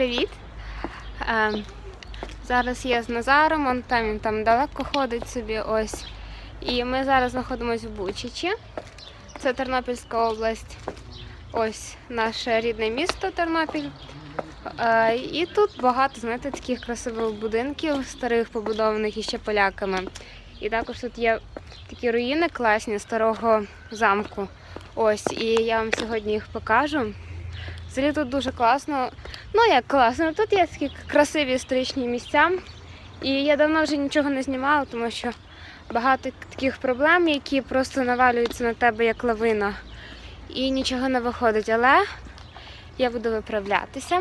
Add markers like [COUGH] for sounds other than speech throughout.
Привіт! Е, зараз я з Назаром, он там він там далеко ходить собі ось. І ми зараз знаходимося в Бучичі. Це Тернопільська область. Ось наше рідне місто Тернопіль. Е, і тут багато, знаєте, таких красивих будинків, старих побудованих іще поляками. І також тут є такі руїни класні старого замку. Ось, і я вам сьогодні їх покажу. Взагалі тут дуже класно. Ну як класно, тут є такі красиві історичні місця. І я давно вже нічого не знімала, тому що багато таких проблем, які просто навалюються на тебе як лавина. І нічого не виходить. Але я буду виправлятися.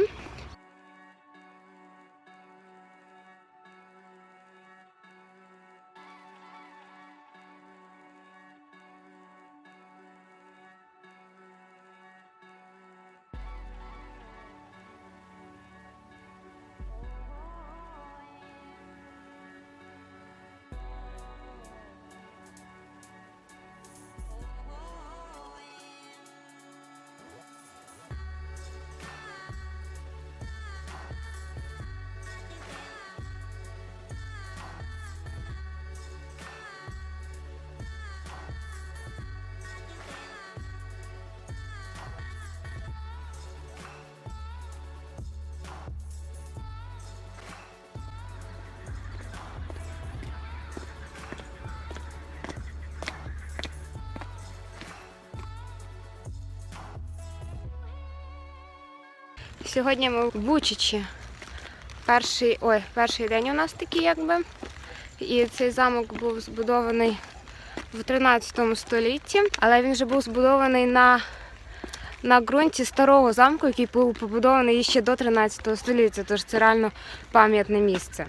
Сьогодні ми в Бучичі. Перший, ой, перший день у нас такий якби. І цей замок був збудований в 13 столітті, але він вже був збудований на, на ґрунті старого замку, який був побудований ще до 13 століття, тож це реально пам'ятне місце.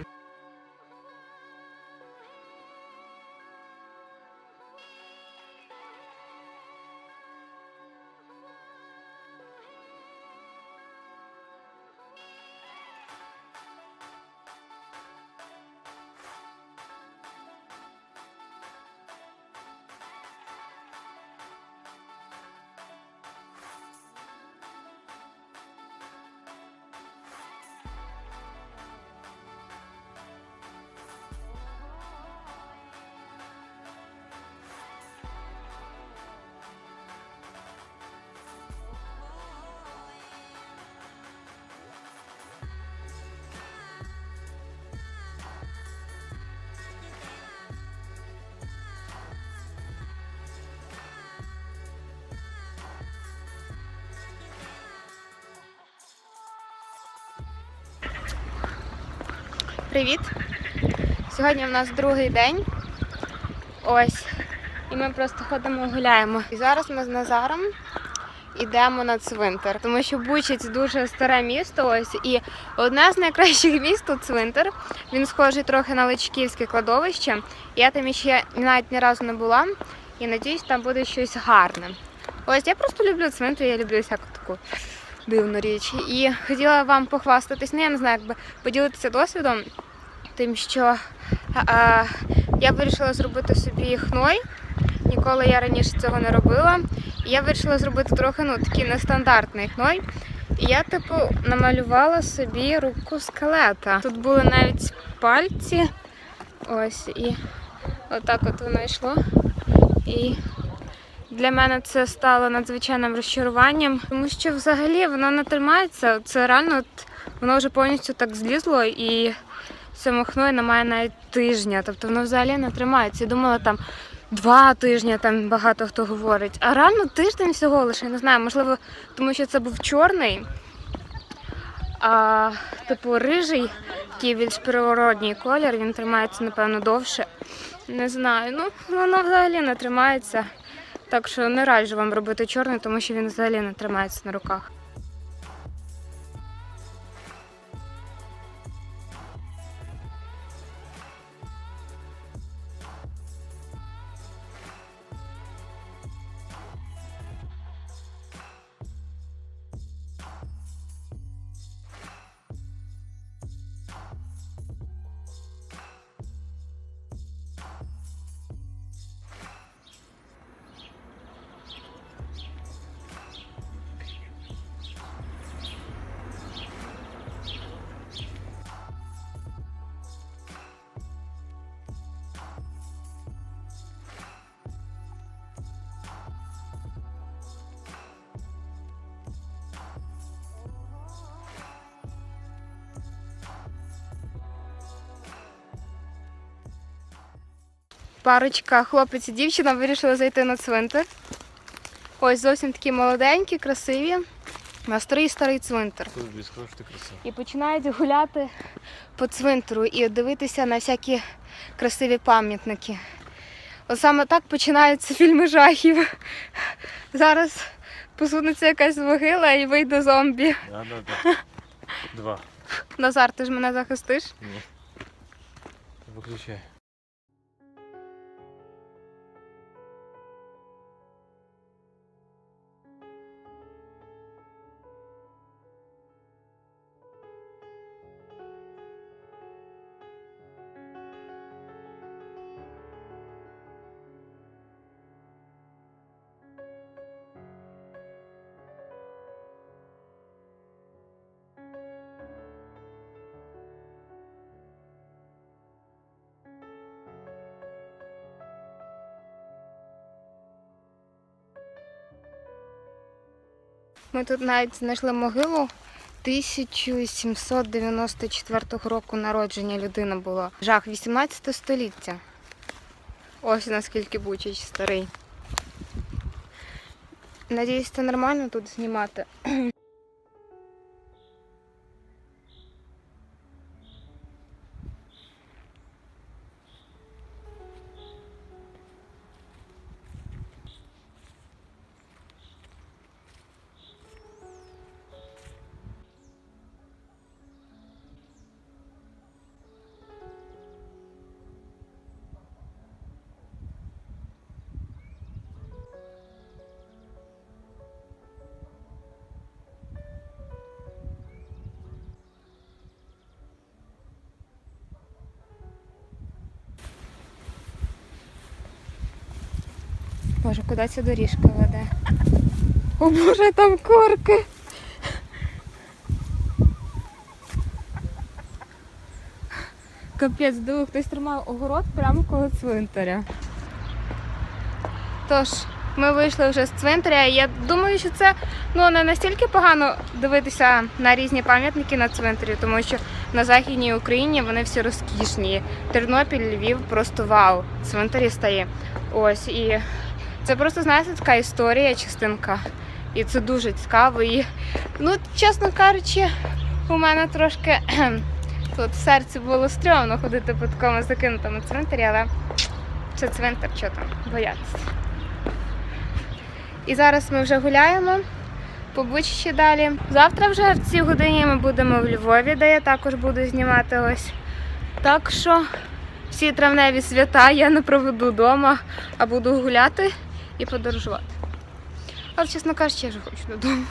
Привіт! Сьогодні у нас другий день. Ось. І ми просто ходимо гуляємо. І зараз ми з Назаром йдемо на цвинтар, тому що Бучиць дуже старе місто. Ось і одне з найкращих міст тут цвинтар. Він схожий трохи на Личківське кладовище. Я там ще навіть ні разу не була і надіюсь, там буде щось гарне. Ось я просто люблю цвинтар, я люблю всяку таку дивну річ. І хотіла вам похвастатись, ну я не знаю, якби поділитися досвідом, тим, що е, я вирішила зробити собі хной. Ніколи я раніше цього не робила. І я вирішила зробити трохи ну, такий нестандартний хной. І я, типу, намалювала собі руку скелета. Тут були навіть пальці. Ось, і отак от воно йшло. І для мене це стало надзвичайним розчаруванням, тому що взагалі воно не тримається. Це реально от, воно вже повністю так злізло і цьому хною немає навіть тижня. Тобто воно взагалі не тримається. Я думала там два тижні, там багато хто говорить. А реально тиждень всього лише, не знаю, можливо, тому що це був чорний. А типу рижий, такий більш природній колір, він тримається, напевно, довше. Не знаю. Ну, воно взагалі не тримається. Так що не раджу вам робити чорний, тому що він взагалі не тримається на руках. Парочка, хлопець і дівчина вирішили зайти на цвинтар. Ось зовсім такі молоденькі, красиві. На старий старий цвинтар. І починають гуляти по цвинтару і дивитися на всякі красиві пам'ятники. От саме так починаються фільми жахів. Зараз посунеться якась могила і вийде зомбі. Да, да, да. Два. Назар, ти ж мене захистиш? Ні. Виключай. Ми тут навіть знайшли могилу 1794 року народження людина була. Жах 18 століття. Ось наскільки Бучич старий. Надіюсь, це нормально тут знімати. Боже, куди ця доріжка веде? О Боже, там корки. Капець, диви, хтось тримає огород прямо коло цвинтаря. Тож, ми вийшли вже з цвинтаря. Я думаю, що це ну, не настільки погано дивитися на різні пам'ятники на цвинтарі, тому що на Західній Україні вони всі розкішні. Тернопіль, Львів просто вау. Цвинтарі стає. Ось і це просто, знаєте, така історія, частинка. І це дуже цікаво. І, ну, чесно кажучи, у мене трошки тут в серці було стрьомно ходити по такому закинутому цвинтарі, але це цвинтар, що там, боятися. І зараз ми вже гуляємо по Бучичі далі. Завтра вже в цій годині ми будемо в Львові, де я також буду знімати ось. Так що всі травневі свята я не проведу вдома, а буду гуляти і подорожувати. Але, чесно кажучи, я вже хочу додому.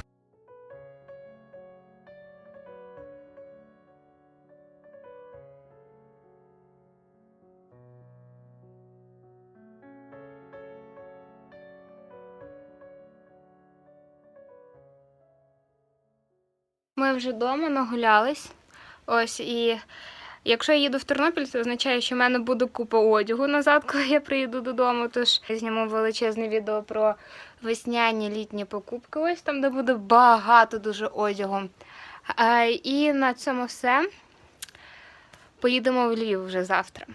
Ми вже вдома нагулялись. Ось і якщо я їду в Тернопіль, це означає, що в мене буде купа одягу назад, [LAUGHS] коли я приїду додому. Тож я зніму величезне відео про весняні літні покупки. Ось там, де буде багато дуже одягу. І на цьому все. Поїдемо в Львів вже завтра.